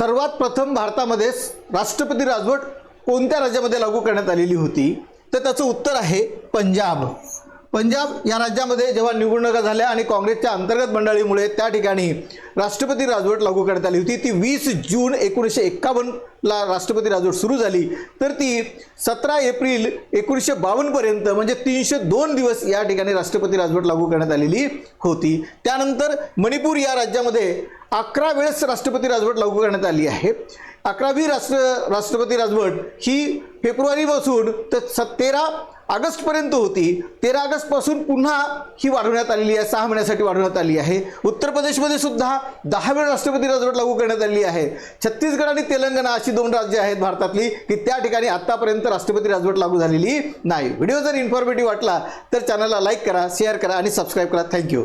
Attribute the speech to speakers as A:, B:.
A: सर्वात प्रथम भारतामध्ये राष्ट्रपती राजवट कोणत्या राज्यामध्ये लागू करण्यात आलेली होती? तर त्याचं उत्तर आहे पंजाब. पंजाब या राज्यामध्ये जेव्हा निवडणुका झाल्या आणि काँग्रेसच्या अंतर्गत मंडळीमुळे त्या ठिकाणी राष्ट्रपती राजवट लागू करण्यात आली होती. ती वीस जून एकोणीसशे एक्कावन्नला राष्ट्रपती राजवट सुरू झाली. तर ती सतरा एप्रिल एकोणीसशे बावन्नपर्यंत म्हणजे तीनशे दोन दिवस या ठिकाणी राष्ट्रपती राजवट लागू करण्यात आलेली होती. त्यानंतर मणिपूर या राज्यामध्ये अकरा वेळेस राष्ट्रपती राजवट लागू करण्यात आली आहे. अकरावी राष्ट्र राष्ट्रपती राजवट ही फेब्रुवारीपासून तर स तेरा ऑगस्टपर्यंत होती. तेरा ऑगस्टपासून पुन्हा ही वाढवण्यात आलेली आहे. सहा महिन्यासाठी वाढवण्यात आली आहे. उत्तर प्रदेशमध्ये सुद्धा दहा वेळ राष्ट्रपती राजवट लागू करण्यात आली आहे. छत्तीसगड आणि तेलंगणा अशी दोन राज्य आहेत भारतातली की त्या ठिकाणी आत्तापर्यंत राष्ट्रपती राजवट लागू झालेली नाही. व्हिडिओ जर इन्फॉर्मेटिव्ह वाटला तर चॅनलला लाईक करा शेअर करा आणि सबस्क्राईब करा. थँक्यू